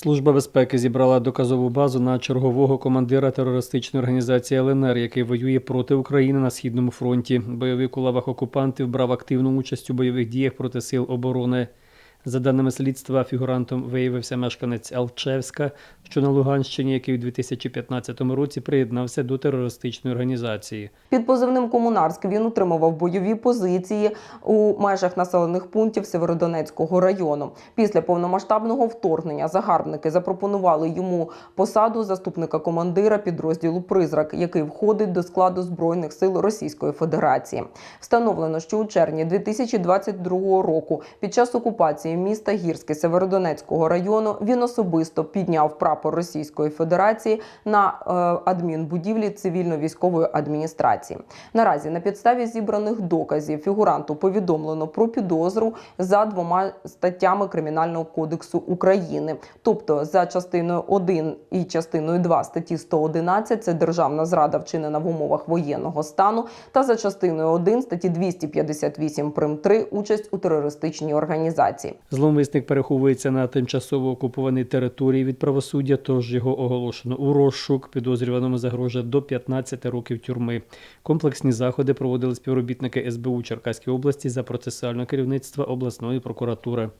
Служба безпеки зібрала доказову базу на чергового командира терористичної організації ЛНР, який воює проти України на східному фронті. Бойовик у лавах окупантів брав активну участь у бойових діях проти сил оборони. За даними слідства, фігурантом виявився мешканець Алчевська, що на Луганщині, який у 2015 році приєднався до терористичної організації. Під позивним Комунарськ він утримував бойові позиції у межах населених пунктів Северодонецького району. Після повномасштабного вторгнення загарбники запропонували йому посаду заступника командира підрозділу Призрак, який входить до складу збройних сил Російської Федерації. Встановлено, що у червні 2022 року під час окупації міста Гірське Северодонецького району він особисто підняв прапор Російської Федерації на е, адмінбудівлі цивільно-військової адміністрації. Наразі на підставі зібраних доказів фігуранту повідомлено про підозру за двома статтями Кримінального кодексу України, тобто за частиною 1 і частиною 2 статті 111 – це державна зрада вчинена в умовах воєнного стану, та за частиною 1 статті 258 прим 3 участь у терористичній організації. Зловмисник переховується на тимчасово окупованій території від правосуддя, тож його оголошено у розшук. Підозрюваному загрожує до 15 років тюрми. Комплексні заходи проводили співробітники СБУ Черкаської області за процесуального керівництва обласної прокуратури.